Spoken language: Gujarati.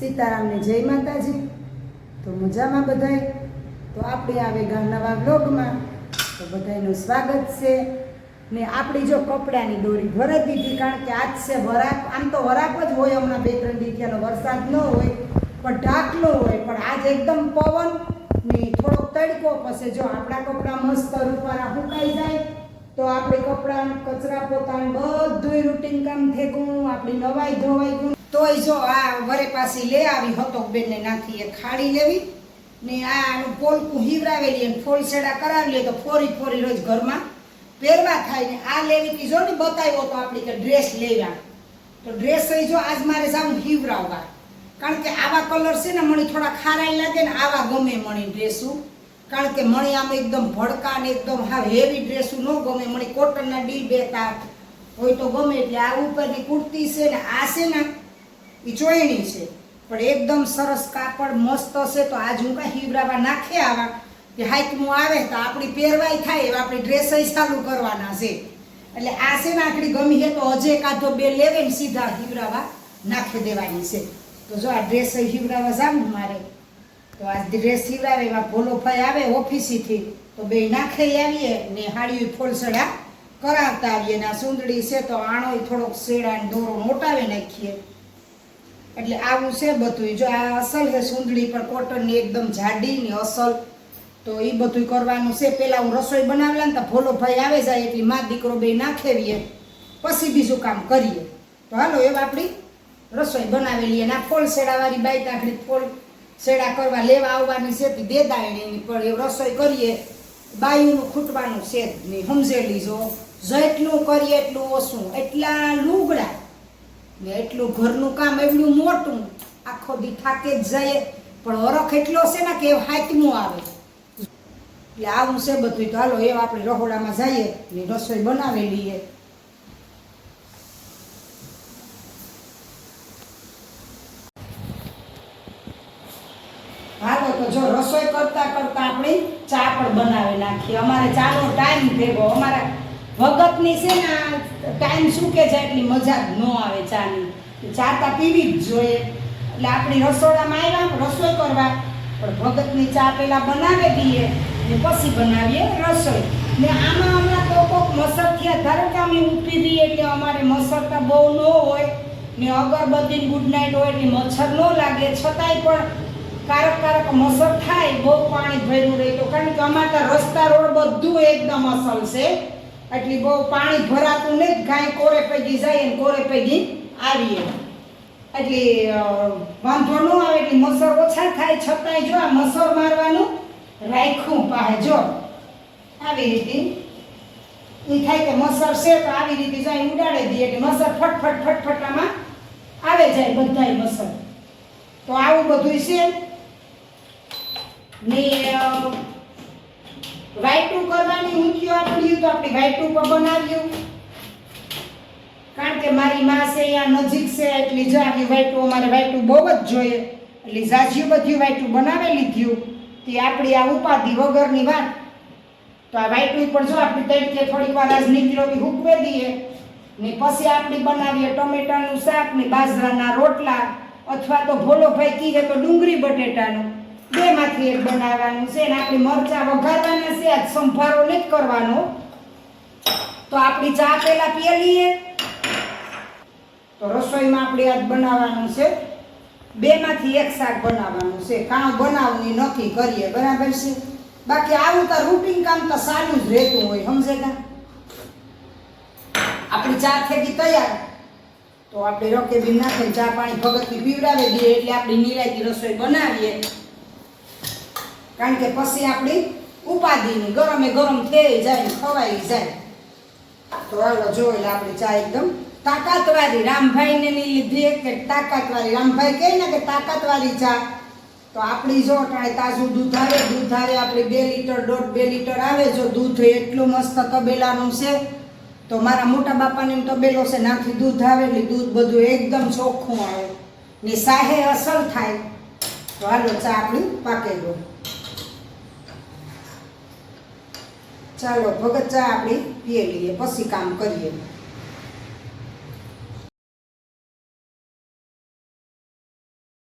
સીતારામને જય માતાજી. તો મજામાં બધાય? તો આપણે આવે નવા બ્લોગમાં તો બધાયનું સ્વાગત છે. ને આપણી જો કપડાની દોરી ભરત દીધી, કારણ કે આજ છે વરાપ. આમ તો વરાપ જ હોય હમણાં બે ત્રણ દીઠિયાનો વરસાદ ન હોય, પણ ઢાકલો હોય. પણ આજ એકદમ પવન ને થોડોક તડકો પછી જો આપણા કપડાં મસ્ત રૂપારા સુકાઈ જાય, તો આપણે કપડાં, કચરા પોતાનું બધું રૂટીન કામ થેકું, આપણી નવાઈ ધોવાઈ ગયું. તોય જો આ વરે પાછી લે આવી હતો બેનને નાખી એ ખાડી લેવી, ને આ આનું પોલકું હીવરાવેલી અને ફોલ સેડા કરાવી લે તો ફોરી ફોરી રોજ ઘરમાં પહેરવા થાય ને આ લેવી તી જો ને બતાવ્યો તો આપણી કે ડ્રેસ લેવા તો ડ્રેસ જો આજ મારે જાઉં હીવરાવવા. કારણ કે આવા કલર છે ને મને થોડા ખારાઈ લાગે ને આવા ગમે મને ડ્રેસું કારણ કે મને આમ એકદમ ભડકા ને એકદમ હા હેવી ડ્રેસું ન ગમે મને કોટનના ડી બેતા હોય તો ગમે એટલે આ ઉપરની કુર્તી છે ને આ છે ને એ ચોયણી છે. પણ એકદમ સરસ કાપડ મસ્ત છે, તો આજ હું કાંઈ હીવરાવા નાખે આવા. કે હાઈકમું આવે તો આપણી પહેરવાય થાય એવા આપણી ડ્રેસ ચાલુ કરવાના છે. એટલે આ છે ને આખડી ગમી છે, તો હજે કાધો બે લેવે ને સીધા હીવરાવા નાખી દેવાની છે. તો જો આ ડ્રેસ હીવરાવા જાવું મારે. તો આ ડ્રેસ સીવડાવે એમાં ભોલો ભાઈ આવે ઓફિસેથી, તો બે નાખે આવીએ ને હાડીઓ ફોલસડા કરાવતા આવીએ ને આ સુંદડી છે, તો આણો થોડોક શેડા દોરો મોટાવી નાખીએ. એટલે આવું છે બધું જો આ અસલ છે સુંદડી પણ કોટનની એકદમ જાડી ને અસલ, તો એ બધું કરવાનું છે. પહેલાં હું રસોઈ બનાવેલા ને તો ભોલો ભાઈ આવે જાય એટલે મા દીકરો બે નાખેવીએ પછી બીજું કામ કરીએ. તો હાલો એવા આપણી રસોઈ બનાવેલી. અને આ ફોલ શેડાવાળી બાઈક આપણી ફોલ શેડા કરવા લેવા આવવાની છે. તે દેદાયણીની પણ એ રસોઈ કરીએ. બાયુનું ખૂટવાનું છે જ નહીં. સમજેલી જો? જેટલું કરીએ એટલું ઓછું. એટલા લુગડા ને એટલું ઘરનું કામ એવડું મોટું, આખો દી થાકે જ જાય પણ હરખ એટલો છે ને કે હાથમું આવે. એટલે આવું છે બધું તો હાલો, એ આપણે રહોડામાં જઈએ ને રસોઈ બનાવી લઈએ. હાલો, તો જો રસોઈ કરતા કરતા આપણે ચા પણ બનાવી નાખીએ. અમારે ચાનો ટાઈમ ભેગો. અમારા ભગતની છે ને ટાઈમ શું કે છે એટલી મજા જ ન આવે ચાની. ચા તા પીવી જ જોઈએ. એટલે આપણી રસોડામાં આવ્યા રસોઈ કરવા. પણ ભગતની ચા પેલા બનાવી દઈએ ને પછી બનાવીએ રસોઈ. ને આમાં હમણાં તો કોક મસર થયા. ધારો કે અમે ઊભી દઈએ એટલે અમારે મસરતા બહુ ન હોય ને અગરબત્તી ગુડ નાઇટ હોય એટલે મચ્છર ન લાગે. છતાંય પણ કારક કારક મસર થાય, બહુ પાણી ભર્યું રહે તો. કારણ કે અમારે રસ્તા રોડ બધું એકદમ અસલ છે. એટલે બહુ પાણી ભરાતું નહીં ગાય કોરે પૈકી જાય ને કોરે પૈકી આવીએ. એટલે વાંધો ન આવે, એટલે મસર ઓછા થાય, છતાંય જો આ મસર મારવાનું રાખ્યું પાસે જો. આવી રીતે. એ થાય કે મસર છે તો આવી રીતે જાય, ઉડાડી દઈએ એટલે મસર ફટફટ ફટફટામાં આવે જાય બધાય મસર. તો આવું બધું છે. ને અ, વાઈટું કરવાની ઊંચીઓ આપણી તો આપણે વાઈટું પર બનાવ્યું કારણ કે મારી માં છે અહીંયા નજીક છે એટલે જો આવી વાઈટું અમારે વાઈટું બહુ જ જોઈએ. એટલે જાજ્યું બધું વાઈટું બનાવી લીધું તે આપણી આ ઉપાધિ વગરની વાત. તો આ વાઈટું પણ જો આપણી તડકે થોડીક વાર આજ નીકળો બી હુકવે દઈએ. ને પછી આપણે બનાવીએ ટમેટાનું શાક ને બાજરાના રોટલા. અથવા તો ભોલો ભાઈ કીધે તો ડુંગળી બટેટાનું. બેમાંથી એક બનાવવાનું છે ને આપણે મરચા વઘારવાના છે આજ સંભારો નથી કરવાનો. તો આપણી ચા પેલા પીએ લઈએ. તો રસોઈમાં આપણે આજ બનાવવાનું છે. બેમાંથી એક શાક બનાવવાનું છે. કાં બનાવવું નથી કરીએ. બરાબર છે? બાકી આવું તો રૂટીન કામ તો સારું જ રહેતું હોય સમજે કા આપણી ચા થેકી તૈયાર. તો આપણે રકેબી નાખે ચા પાણી ભગતની પીવડાવી દઈએ એટલે આપણી નિરાયતી રસોઈ બનાવીએ. કારણ કે પછી આપણી ઉપાધિની ગરમે ગરમ થઈ જાય ખવાઈ જાય. તો હાલો જો એટલે આપણી ચા એકદમ તાકાતવાળી. રામભાઈને લીધી કે તાકાતવાળી. રામભાઈ કહે ને કે તાકાતવાળી ચા. તો આપણી જો અટાણે તાજું દૂધ આવે દૂધ આવે, આપણી બે લીટર, દોઢ બે લીટર આવે, જો દૂધ એટલું મસ્ત તબેલાનું છે, તો મારા મોટા બાપાને તબેલો છે નાથી દૂધ આવે એટલે દૂધ બધું એકદમ ચોખ્ખું આવે ને સાહે અસર થાય. તો હાલો ચા આપણી પાકે ગયો ચાલો ભગત ચા આપણી પીએ લઈએ પછી કામ કરીએ